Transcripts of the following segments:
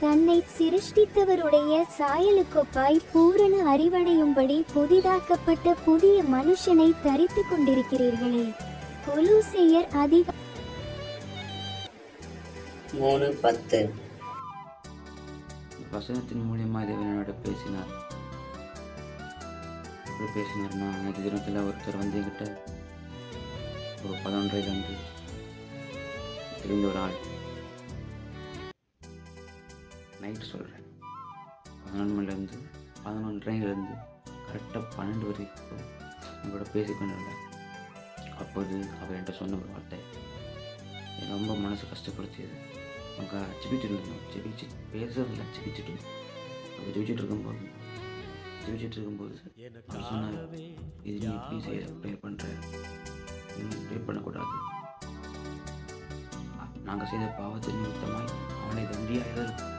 தன்னை சிருஷ்டித்தவருடைய சாயலுக்கொப்பாய் பூரண அறிவடையும்படி புதிதாக்கப்பட்ட புதிய மனுஷனை தரித்துக் கொண்டிருக்கிறீர்களே. கொலூசையர் அதிக மூணு பத்து. வசனத்தின் மூலியமாக தேவனோட பேசினார். எப்படி பேசினார்னா நேற்று தினத்தில் ஒருத்தர் வந்து என்கிட்ட ஒரு பதினொன்றைலேருந்து தெரிஞ்ச ஒரு ஆள் நைட்டு சொல்கிறேன் பதினொன்று மணிலேருந்து பதினொன்றரைலேருந்து கரெக்டாக பன்னெண்டு வரைக்கும் உங்களோட பேசிக்கொண்டிருந்தேன் அப்போது அவர் என்கிட்ட சொன்ன ஒரு வார்த்தை. ரொம்ப மனசு கஷ்டப்படுத்தியது. அவங்க ஜெபிச்சுட்டு இருந்தோம் ஜெபிச்சு பேசுறதில்ல ஜெபிச்சுட்டு அவங்க ஜெபிச்சுட்டு இருக்கும்போது ஜெபிச்சுட்டு இருக்கும்போது அவர் சொன்னார் இது நீ எப்படி செய்ய ப்ரே பண்ணுற ப்ரே பண்ணக்கூடாது. நாங்கள் செய்த பாவத்தை நிமித்தமாய் அவனை தண்டியாக இருக்கும்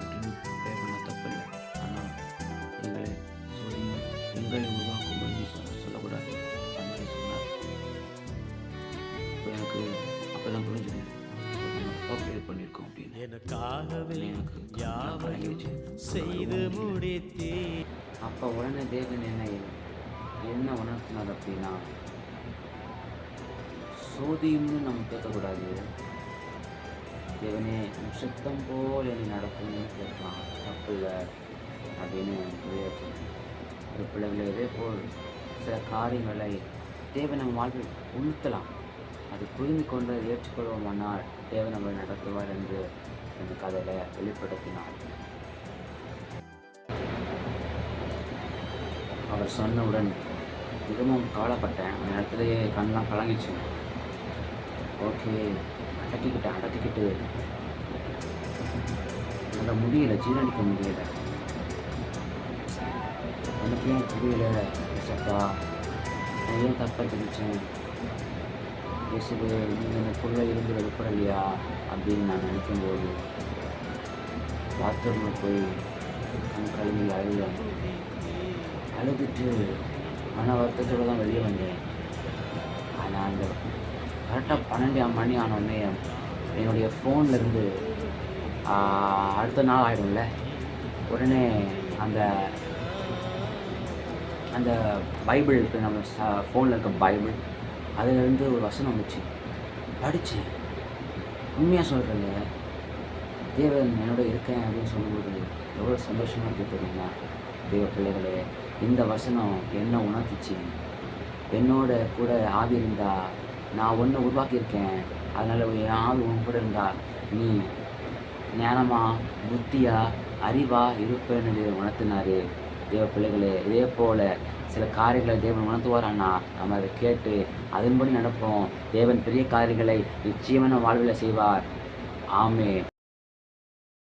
தான் புரிஞ்சுது நம்ம தப்பாக ப்ரே பண்ணியிருக்கோம் அப்படின்னு. எனக்காகவே எனக்கு யாவையும் செய்து முடித்தே. அப்போ உடனே தேவன் என்ன என்ன உணர்த்தினார் அப்படின்னா சோதியும்னு நம்ம கேட்கக்கூடாது. தேவனே சித்தம் போல் என்னை நடக்கும்னு கேட்கலாம். தப்பு இல்லை அப்படின்னு வச்சேன் ஒரு பிள்ளைகளை இதே போல் சில காரியங்களை தேவன் நம்ம வாழ்வில் உணர்த்தலாம். அது புரிந்து கொண்டு ஏற்றுக்கொள்வோமானால் தேவன் நம்மளை நடத்துவார் என்று அந்த கதையில் வெளிப்படுத்தினார். அவர் சொன்னவுடன் மிகவும் கவலைப்பட்டேன். அந்த இடத்துலையே கண்ணெலாம் கலங்கிச்சு. ஓகே அடக்கிக்கிட்டேன் அடக்கிக்கிட்டு. அந்த முடியல ஜீரணிக்க முடியல. எனக்கு ஏன் புரியல சப்பா நான் ஏன் தப்பாக தெரிவித்தேன் இயேசுவே நீங்கள் எனக்குள்ளே இருந்து வெளிப்படலையா? அப்படின்னு நான் நினைக்கும்போது பாத்ரூமில் போய் கண் கழுவி அழுவேன் அழுதுட்டு மன வருத்தத்தோடு தான் வெளியே வந்தேன். ஆனால் அந்த கரெக்டாக பன்னெண்டு மணி ஆனோடனே என்னுடைய ஃபோன்லேருந்து அடுத்த நாள் ஆகிடும்ல உடனே அந்த அந்த பைபிள் இருக்குது நம்ம ஃபோனில் இருக்க பைபிள் அதுலேருந்து ஒரு வசனம் வந்துச்சு. படித்தேன் உண்மையாக சொல்கிறேங்க தேவன் என்னோட இருக்கேன் அப்படின்னு சொல்லும்போது எவ்வளோ சந்தோஷமாக இருக்குது தெரியுமா? தேவ பிள்ளைகளே இந்த வசனம் என்ன உணர்த்துச்சு? என்னோட கூட ஆவி இருந்தா நான் ஒன்று உருவாக்கியிருக்கேன். அதனால் என் ஆவி உன் கூட இருந்தா நீ ஞானமா புத்தியா அறிவா இருப்பேன்னு உணர்த்தினாரு. தேவ பிள்ளைகளே இதே போல் சில காரியங்களை தேவன் உணர்த்துவாரானா நம்ம அதை கேட்டு அதன்படி நடப்போம். தேவன் பெரிய காரியங்களை நிச்சயமான வாழ்வில் செய்வார். ஆமே